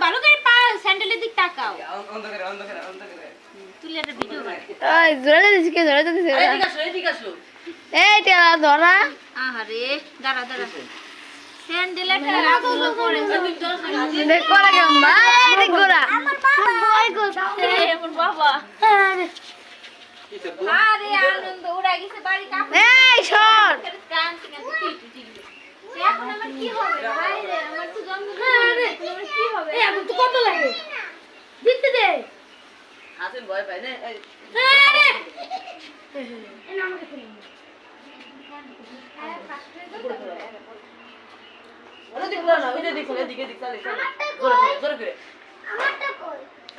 ভালো করে পা স্যান্ডেলের দিক তাকাও অন্ধকারে অন্ধকারে অন্ধকারে তুলে একটা ভিডিও ওই জোরে দিছি কে জোরে দিছি এদিকে আসো এদিকে আসো এই টেলা ধরা। আহারে দাঁড়া দাঁড়া স্যান্ডেলের একটা রাগুলো পড়েছে দেখো না কেমন? ভাই দেখো না এই আমার বাবা কি তো আরে আনন্দ ওরা গেছে বাড়ি কাপড় এই সর কাঁদতে কাঁদতে টিটু টিটু। এখন আমার কি হবে? ভাই রে আমার তো জন্মদিন আমার কি হবে? কত লাগে দিতে দে। হাসেন ভয় পায় না এই, ওদিকে ঘুরো। না, জোরে করে।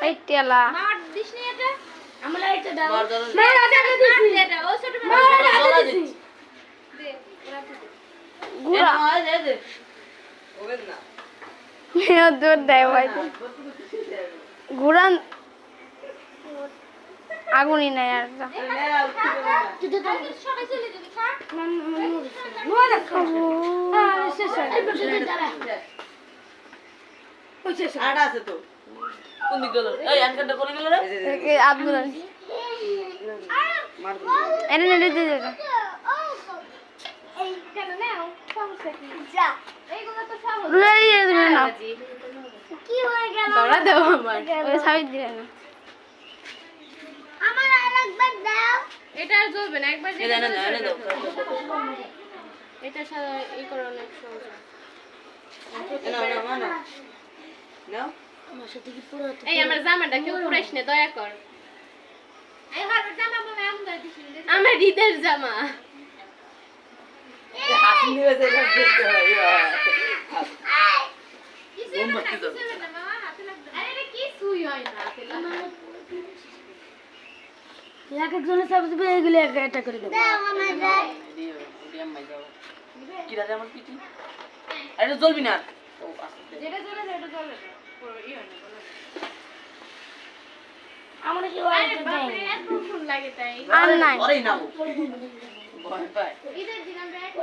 এই টেলা মার দিস নি এটা। মার এটা ও ছোট মার জোরে দিচ্ছি। দে ওরা তো দে। এই গুড়া নাও, এই যে, এই যে। দূর দেয় ভাই ঘুরান আগুনই নাই আর যা। এই কি হয়ে গেল ধরা দেবো আমার ওই সাবিত দিলে না আমার আরেকবার দাও এটা আর চলবে না একবার এই, না, না, না, দাও। এটা সাদা ই করে অনেক সহজ এই নাও, নাও, নাও, নাও। নাও। এই আমার জামাটা কেউ পুরাইস না দয়া কর আমার ঈদের জামা হাসি নিয়ে যে দেখতে হয়, এক একজনের সাবজেক্ট এগুলো একটা করে দেবো। কি রাজা আমার পিঠি? আরে এটা জ্বলবি না ও, যেটা চলে সেটা চলে না পুরো ই না বলো। আমরা কি আরে বাপরে, এত ফোন লাগে তাই আর নাই ওরেই নাও। ভয় পায় ঈদের দিন আমরা এক